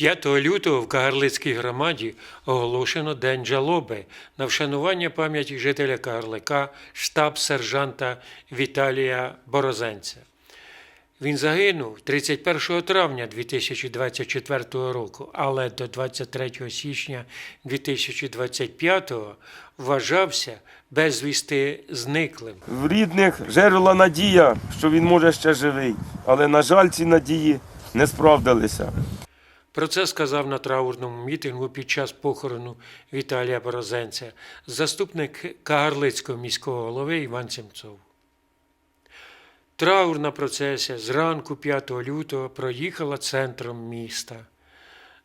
5 лютого в Кагарлицькій громаді оголошено День жалоби на вшанування пам'яті жителя Кагарлика, штаб-сержанта Віталія Борозенця. Він загинув 31 травня 2024 року, але до 23 січня 2025 вважався безвісти зниклим. В рідних жерла надія, що він може ще живий. Але, на жаль, ці надії не справдилися. Про це сказав на траурному мітингу під час похорону Віталія Борозенця заступник Кагарлицького міського голови Іван Семцов. Траурна процесія зранку 5 лютого проїхала центром міста.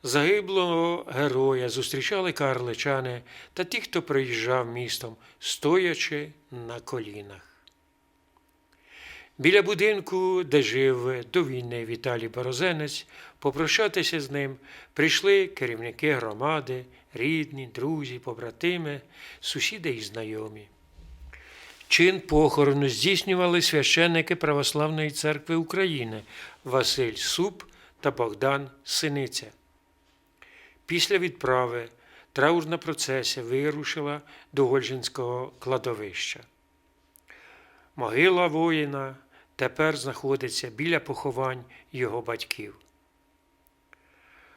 Загиблого героя зустрічали карличани та ті, хто проїжджав містом, стоячи на колінах. Біля будинку, де жив до війни Віталій Борозенець, попрощатися з ним прийшли керівники громади, рідні, друзі, побратими, сусіди і знайомі. Чин похорону здійснювали священники Православної церкви України Василь Суп та Богдан Синиця. Після відправи траурна процесія вирушила до Гольжинського кладовища. Могила воїна тепер знаходиться біля поховань його батьків.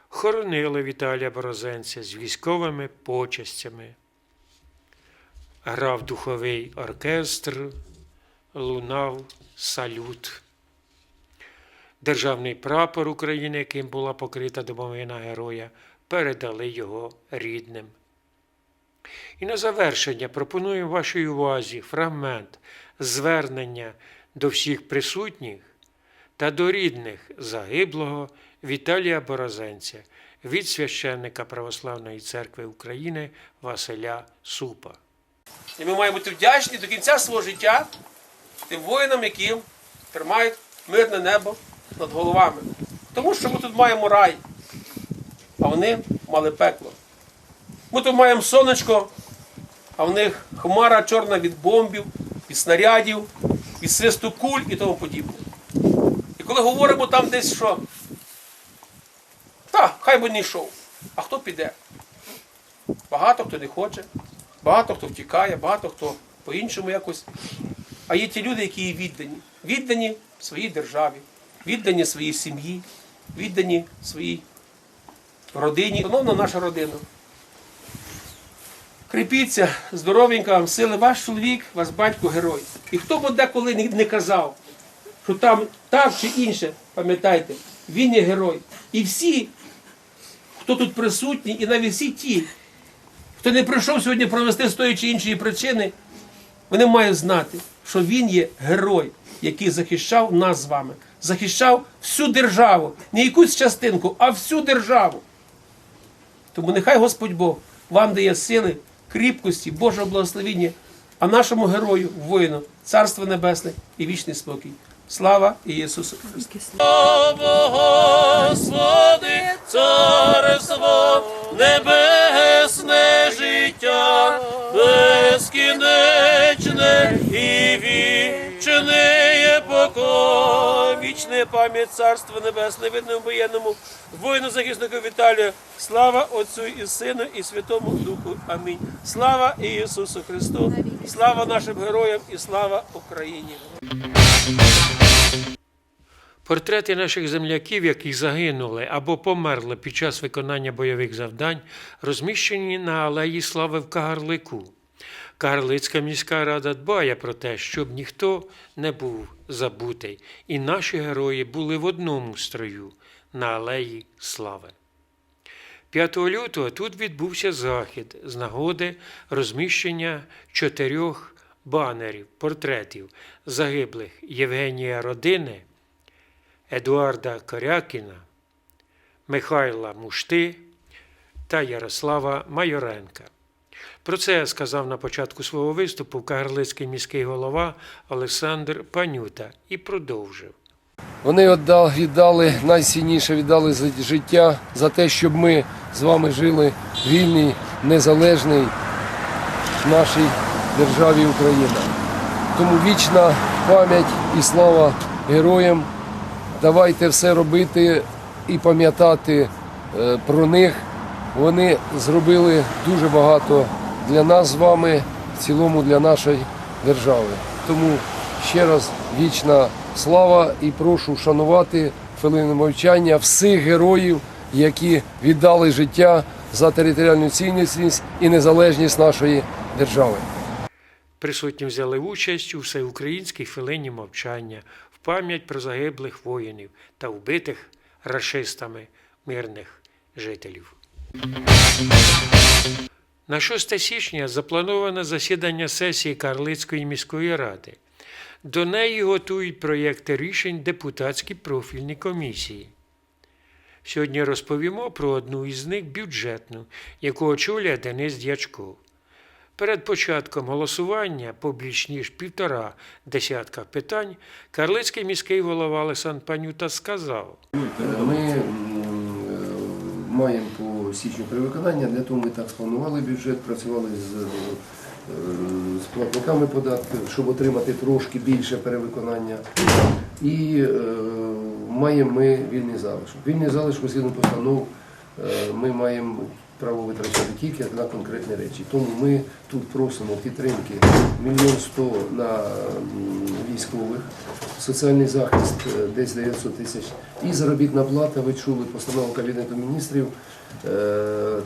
Хоронили Віталія Борозенця з військовими почестями. Грав духовий оркестр, лунав салют. Державний прапор України, яким була покрита домовина героя, передали його рідним. І на завершення пропоную вашій увазі фрагмент звернення до всіх присутніх та до рідних загиблого Віталія Борозенця від священника Православної церкви України Василя Супа. І ми маємо бути вдячні до кінця свого життя тим воїнам, які тримають мирне небо над головами. Тому що ми тут маємо рай, а вони мали пекло. Ми тут маємо сонечко, а в них хмара чорна від бомбів, від снарядів, від свисту куль і тому подібне. І коли говоримо там десь що, та, хай би не йшов, а хто піде? Багато хто не хоче, багато хто втікає, багато хто по-іншому якось. А є ті люди, які є віддані. Віддані своїй державі, віддані своїй сім'ї, віддані своїй родині. Шановна наша родина. Кріпіться, здоровенька вам сили, ваш чоловік, ваш батько герой. І хто б деколи не- казав, що там так чи інше, пам'ятайте, він є герой. І всі, хто тут присутній, і навіть всі ті, хто не прийшов сьогодні провести з тої чи іншої причини, вони мають знати, що він є герой, який захищав нас з вами, захищав всю державу, не якусь частинку, а всю державу. Тому нехай Господь Бог вам дає сили, кріпкості, Божого благословіння, а нашому герою, воїну, Царство Небесне і вічний спокій. Слава Ісусу Христу! Господи, царство небесне життя, безкінечне і вічне покой, вічне пам'ять Царства Небесне, видному воєнному, воїну захиснику Віталію. Слава Отцю і Сину, і Святому Духу. Амінь. Слава Ісусу Христу, слава нашим героям і слава Україні. Портрети наших земляків, які загинули або померли під час виконання бойових завдань, розміщені на алеї Слави в Кагарлику. Кагарлицька міська рада дбає про те, щоб ніхто не був забутий, і наші герої були в одному строю на алеї Слави. 5 лютого тут відбувся захід з нагоди розміщення чотирьох банерів, портретів загиблих Євгенія Родини. Едуарда Корякіна, Михайла Мушти та Ярослава Майоренка. Про це сказав на початку свого виступу Кагарлицький міський голова Олександр Панюта і продовжив. Вони віддали, віддали найцінніше, віддали за життя за те, щоб ми з вами жили в вільній, незалежній нашій державі Україна. Тому вічна пам'ять і слава героям. Давайте все робити і пам'ятати е, про них. Вони зробили дуже багато для нас з вами, в цілому для нашої держави. Тому ще раз вічна слава і прошу шанувати хвилину мовчання всіх героїв, які віддали життя за територіальну цінність і незалежність нашої держави. Присутні взяли участь у всеукраїнській хвилині мовчання в пам'ять про загиблих воїнів та вбитих рашистами мирних жителів. На 6 січня заплановане засідання сесії Карлицької міської ради. До неї готують проєкти рішень депутатські профільні комісії. Сьогодні розповімо про одну із них бюджетну, яку очолює Денис Дячков. Перед початком голосування по більш ніж півтора десятка питань Карлицький міський голова Олександр Панюта сказав: Ми е, маємо по січню перевиконання, для того ми так спланували бюджет, працювали з, е, з платниками податків, щоб отримати трошки більше перевиконання. І е, маємо ми вільний залишок. Вільний залишок згідно постанов е, ми маємо право витрачати тільки на конкретні речі. Тому ми тут просимо підтримки мільйон сто на військових, соціальний захист е, десь 900 тисяч. І заробітна плата, ви чули постанову Кабінету міністрів, е,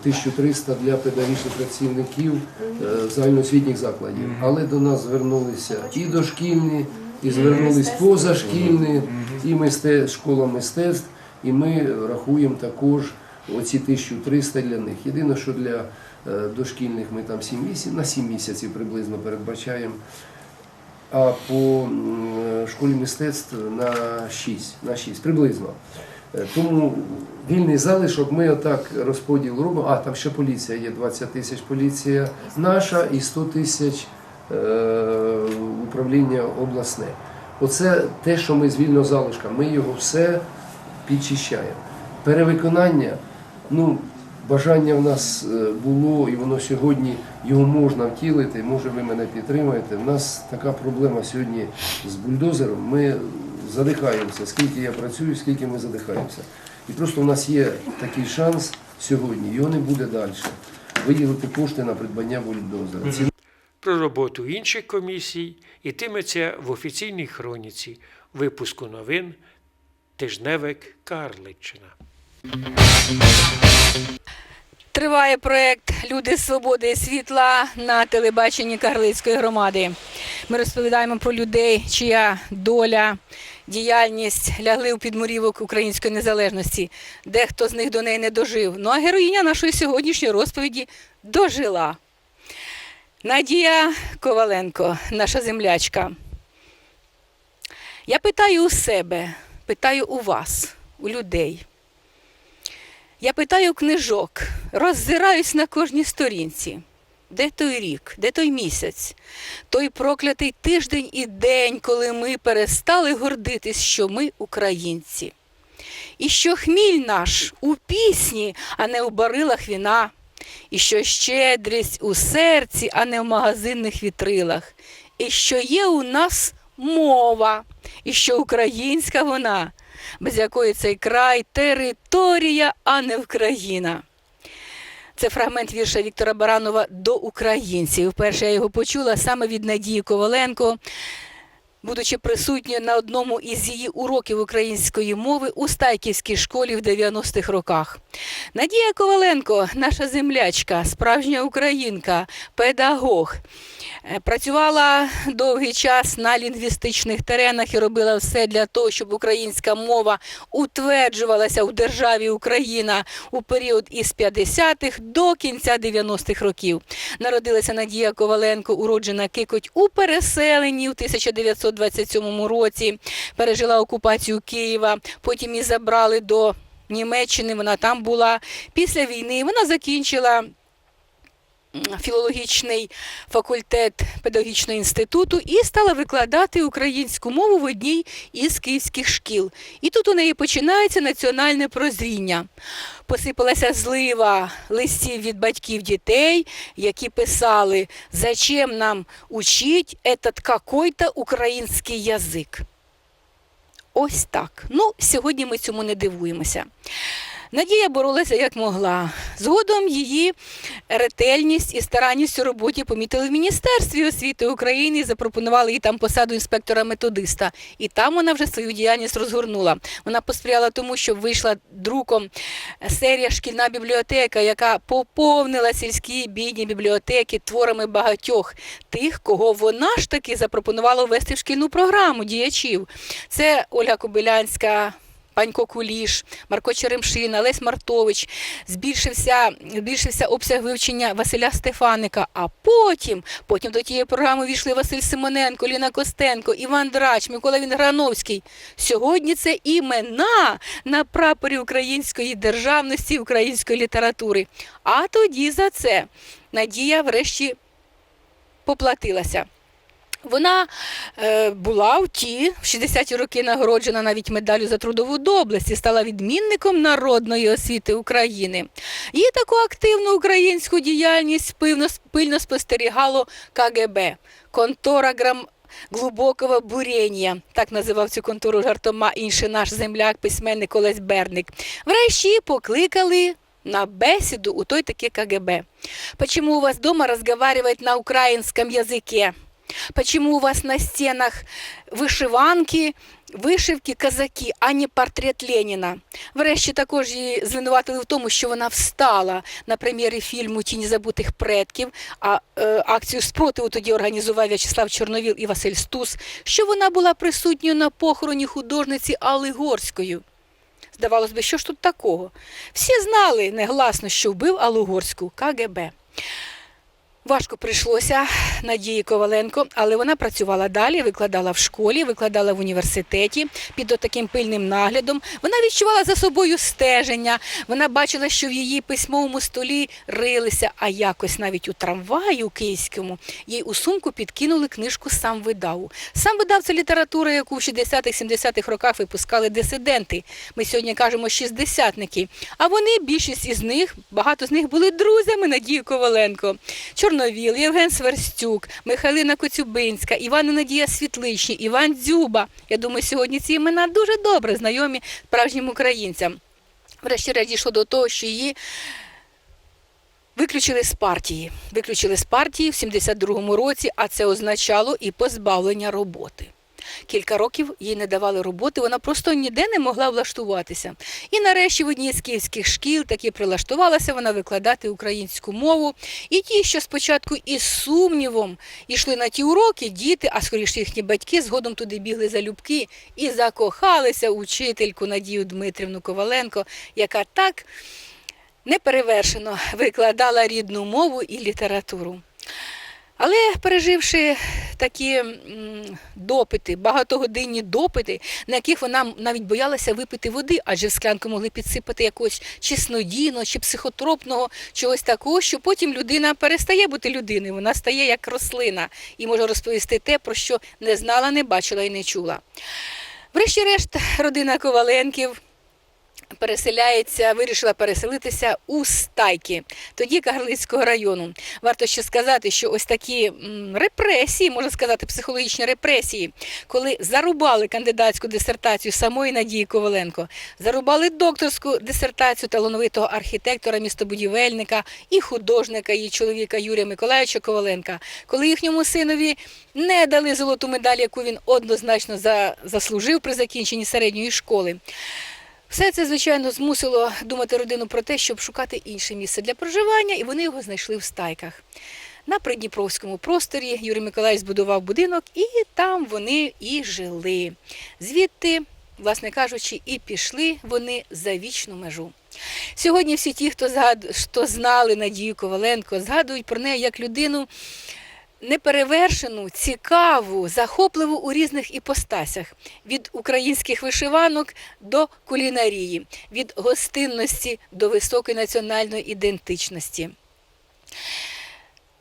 1300 для педагогічних працівників е, загальноосвітніх закладів. Але до нас звернулися і дошкільні, і звернулись позашкільні, і мисте, школа мистецтв. І ми рахуємо також оці 1300 для них. Єдине, що для е, дошкільних ми там 7 місяців, на 7 місяців приблизно передбачаємо. А по е, школі мистецтв на 6, на 6 приблизно. Е, Тому вільний залишок ми отак розподіл робимо. А там ще поліція є 20 тисяч поліція наша і 100 тисяч управління обласне. Оце те, що ми з вільного залишка. Ми його все підчищаємо. Перевиконання, ну, бажання в нас е, було, і воно сьогодні його можна втілити. Може, ви мене підтримаєте. У нас така проблема сьогодні з бульдозером. Ми задихаємося, скільки я працюю, скільки ми задихаємося. І просто в нас є такий шанс сьогодні, його не буде далі. Виділити кошти на придбання бульдозера. Про роботу інших комісій йтиметься в офіційній хроніці випуску новин Тижневик Карличчина. Триває проект Люди свободи і світла на телебаченні Карлицької громади. Ми розповідаємо про людей, чия доля, діяльність лягли у підмурівок української незалежності. Дехто з них до неї не дожив. Ну а героїня нашої сьогоднішньої розповіді дожила. Надія Коваленко, наша землячка. Я питаю у себе, питаю у вас, у людей. Я питаю книжок, роззираюсь на кожній сторінці. Де той рік, де той місяць, той проклятий тиждень і день, коли ми перестали гордитись, що ми українці. І що хміль наш у пісні, а не у барилах віна, і що щедрість у серці, а не в магазинних вітрилах, і що є у нас мова, і що українська вона, без якої цей край територія, а не Україна. Це фрагмент вірша Віктора Баранова до українців. Вперше я його почула саме від Надії Коваленко, будучи присутньою на одному із її уроків української мови у Стайківській школі в 90-х роках. Надія Коваленко, наша землячка, справжня українка, педагог. Е, Працювала довгий час на лінгвістичних теренах і робила все для того, щоб українська мова утверджувалася у державі Україна у період із 50-х до кінця 90-х років. Народилася Надія Коваленко, уроджена Кикоть у переселенні у 1927 році. Пережила окупацію Києва, потім її забрали до Німеччини. Вона там була. Після війни вона закінчила філологічний факультет педагогічного інституту і стала викладати українську мову в одній із київських шкіл. І тут у неї починається національне прозріння. Посипалася злива листів від батьків дітей, які писали, зачем нам учить этот какой-то український язик. Ось так. Ну, сьогодні ми цьому не дивуємося. Надія боролася як могла. Згодом її ретельність і старанність у роботі помітили в Міністерстві освіти України і запропонували їй там посаду інспектора-методиста. І там вона вже свою діяльність розгорнула. Вона посприяла тому, що вийшла друком серія Шкільна бібліотека, яка поповнила сільські бідні бібліотеки творами багатьох тих, кого вона ж таки запропонувала ввести в шкільну програму діячів. Це Ольга Кобилянська. Панько Куліш, Марко Черемшина, Лесь Мартович, збільшився, збільшився обсяг вивчення Василя Стефаника. А потім, потім до тієї програми війшли Василь Симоненко, Ліна Костенко, Іван Драч, Микола Вінграновський. Сьогодні це імена на прапорі української державності, української літератури. А тоді за це Надія врешті поплатилася. Вона е, була в ті в 60-ті роки нагороджена навіть медаллю за трудову доблесть і стала відмінником народної освіти України. Її таку активну українську діяльність пильно, пильно спостерігало КГБ, контора грам. Глибокого буріння, так називав цю контору жартома інший наш земляк, письменник Олесь Берник. Врешті покликали на бесіду у той таки КГБ. Почему у вас дома разговаривать на украинском языке? Почему у вас на стенах вишиванки, вишивки казаки, а не портрет Леніна? Врешті також її звинуватили в тому, що вона встала на прем'єрі фільму Тіні забутих предків. А е, акцію спротиву тоді організував В'ячеслав Чорновіл і Василь Стус, що вона була присутньою на похороні художниці Алли Горською. Здавалось би, що ж тут такого? Всі знали негласно, що вбив Аллу Горську КГБ. Важко прийшлося Надії Коваленко, але вона працювала далі, викладала в школі, викладала в університеті під таким пильним наглядом. Вона відчувала за собою стеження. Вона бачила, що в її письмовому столі рилися, а якось навіть у трамваї у київському їй у сумку підкинули книжку Сам видав. Сам видав це література, яку в 60-х-70-х роках випускали дисиденти. Ми сьогодні кажемо шістдесятники. А вони, більшість із них, багато з них були друзями Надії Коваленко. Чорновіл, Євген Сверстюк, Михайлина Коцюбинська, Іван Надія Світличні, Іван Дзюба. Я думаю, сьогодні ці імена дуже добре знайомі справжнім українцям. Врешті-решт дійшло до того, що її виключили з партії. Виключили з партії в 72-му році, а це означало і позбавлення роботи. Кілька років їй не давали роботи, вона просто ніде не могла влаштуватися. І нарешті в одній з київських шкіл таки прилаштувалася вона викладати українську мову. І ті, що спочатку із сумнівом йшли на ті уроки, діти, а скоріше їхні батьки, згодом туди бігли залюбки і закохалися учительку Надію Дмитрівну Коваленко, яка так неперевершено викладала рідну мову і літературу. Але переживши такі допити, багатогодинні допити, на яких вона навіть боялася випити води, адже в склянку могли підсипати якогось чеснодійного чи психотропного чогось такого, що потім людина перестає бути людиною, вона стає як рослина і може розповісти те, про що не знала, не бачила і не чула. Врешті-решт, родина Коваленків переселяється, вирішила переселитися у Стайки, тоді Кагарлицького району. Варто ще сказати, що ось такі репресії, можна сказати, психологічні репресії, коли зарубали кандидатську дисертацію самої Надії Коваленко, зарубали докторську дисертацію талановитого архітектора, містобудівельника і художника її чоловіка Юрія Миколаївича Коваленка, коли їхньому синові не дали золоту медаль, яку він однозначно за, заслужив при закінченні середньої школи. Все це, звичайно, змусило думати родину про те, щоб шукати інше місце для проживання, і вони його знайшли в стайках. На придніпровському просторі Юрій Миколаївич збудував будинок, і там вони і жили. Звідти, власне кажучи, і пішли вони за вічну межу. Сьогодні всі ті, хто, згад... хто знали Надію Коваленко, згадують про неї як людину неперевершену, цікаву, захопливу у різних іпостасях від українських вишиванок до кулінарії, від гостинності до високої національної ідентичності.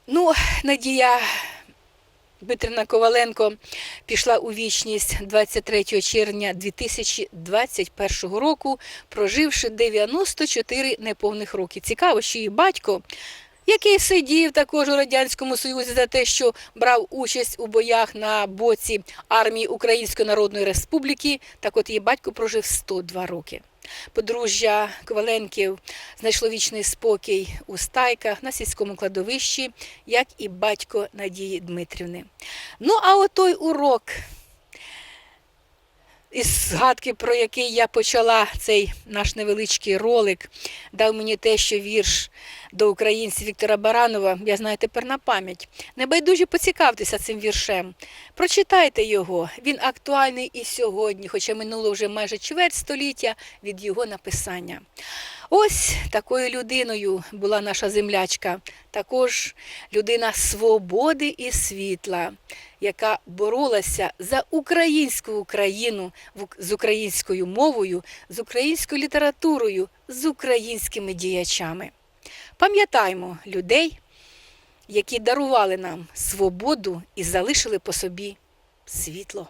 Ну, Надія Дмитрівна Коваленко пішла у вічність 23 червня 2021 року, проживши 94 неповних роки. Цікаво, що її батько який сидів також у Радянському Союзі за те, що брав участь у боях на боці армії Української Народної Республіки. Так от її батько прожив 102 роки. Подружжя Коваленків знайшло вічний спокій у стайках на сільському кладовищі, як і батько Надії Дмитрівни. Ну, а отой урок, із згадки, про який я почала цей наш невеличкий ролик, дав мені те, що вірш до українців Віктора Баранова, я знаю тепер на пам'ять. Небайдужі поцікавтеся цим віршем. Прочитайте його. Він актуальний і сьогодні, хоча минуло вже майже чверть століття від його написання. Ось такою людиною була наша землячка, також людина свободи і світла, яка боролася за українську Україну з українською мовою, з українською літературою, з українськими діячами. Пам'ятаймо людей, які дарували нам свободу і залишили по собі світло.